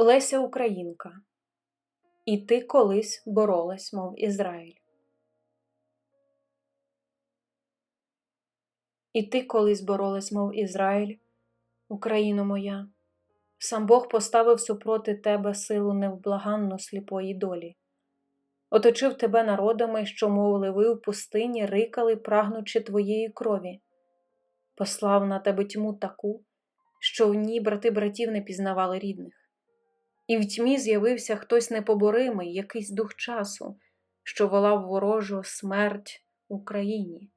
Леся Українка. І ти колись боролась, мов Ізраїль. І ти колись боролась, мов Ізраїль, Україно моя. Сам Бог поставив супроти тебе силу невблаганну сліпої долі, оточив тебе народами, що, мов ливи в пустині, рикали, прагнучи твоєї крові, послав на тебе тьму таку, що в ній брати братів не пізнавали рідних. І в тьмі з'явився хтось непоборимий, якийсь дух часу, що волав ворожу смерть Україні.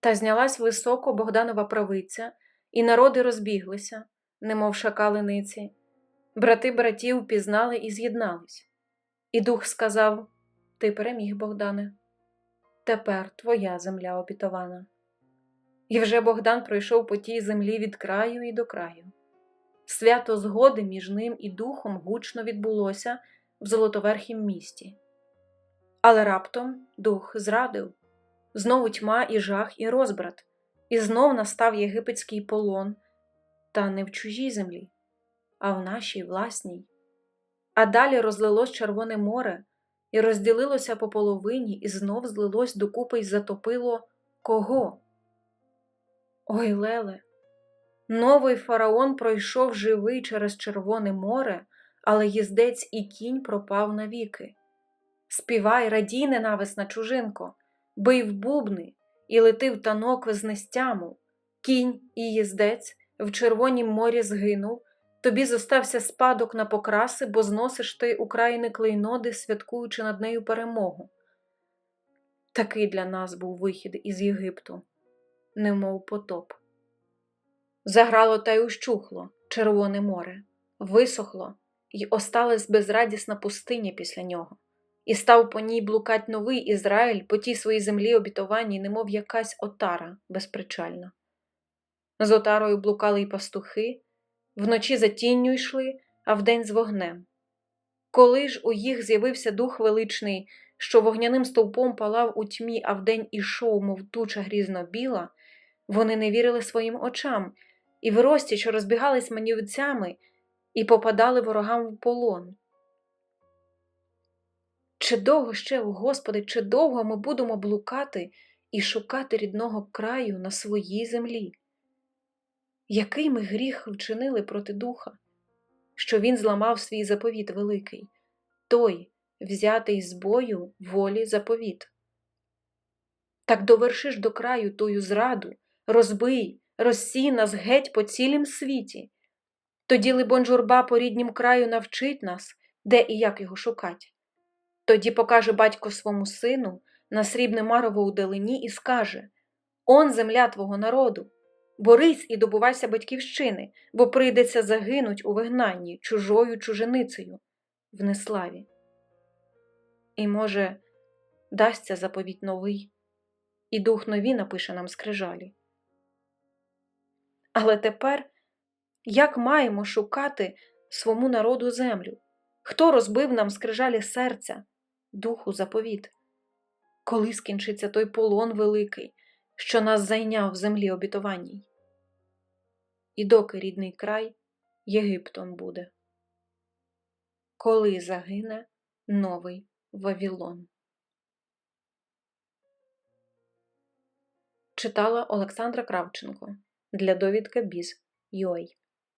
Та знялась високо Богданова правиця, і народи розбіглися, немов шакалиниці. Брати братів пізнали і з'єднались. І дух сказав: Ти переміг, Богдане, тепер твоя земля обітована. І вже Богдан пройшов по тій землі від краю і до краю. Свято згоди між ним і духом гучно відбулося в Золотоверхім місті. Але раптом дух зрадив знову тьма і жах, і розбрат, і знов настав єгипетський полон, та не в чужій землі, а в нашій власній. А далі розлилось Червоне море і розділилося по половині, і знов злилось докупи й затопило кого? Ой, Леле! Новий фараон пройшов живий через Червоне море, але їздець і кінь пропав навіки. Співай, радій, ненависна чужинко, бий в бубни і лети в танок з нестяму. Кінь і їздець в Червонім морі згинув, тобі зостався спадок на покраси, бо зносиш ти України клейноди, святкуючи над нею перемогу. Такий для нас був вихід із Єгипту, немов потоп. Заграло та й ущухло Червоне море, висохло, й осталась безрадісна пустиня після нього, і став по ній блукать новий Ізраїль по тій своїй землі обітованій, немов якась отара безпричальна. З отарою блукали й пастухи, вночі за тінню йшли, а вдень з вогнем. Коли ж у їх з'явився дух величний, що вогняним стовпом палав у тьмі, а вдень ішов, мов туча грізно біла, вони не вірили своїм очам і в рості, що розбігались манівцями, і попадали ворогам в полон. Чи довго ще, Господи, чи довго ми будемо блукати і шукати рідного краю на своїй землі? Який ми гріх вчинили проти духа, що він зламав свій заповіт великий, той, взятий з бою волі заповіт? Так довершиш до краю тую зраду, розбий, розсій нас геть по цілім світі. Тоді, либонь, журба по ріднім краю навчить нас, де і як його шукать. Тоді покаже батько свому сину на срібне марово у далині і скаже Он земля твого народу, борись і добувайся батьківщини, бо прийдеться загинуть у вигнанні чужою чуженицею в неславі. І, може, дасться заповідь новий, і дух нові напише нам скрижалі. Але тепер як маємо шукати свому народу землю? Хто розбив нам скрижалі серця, духу заповіт? Коли скінчиться той полон великий, що нас зайняв в землі обітованій? І доки рідний край Єгиптом буде, коли загине новий Вавілон? Читала Олександра Кравченко для довідка Біз.UA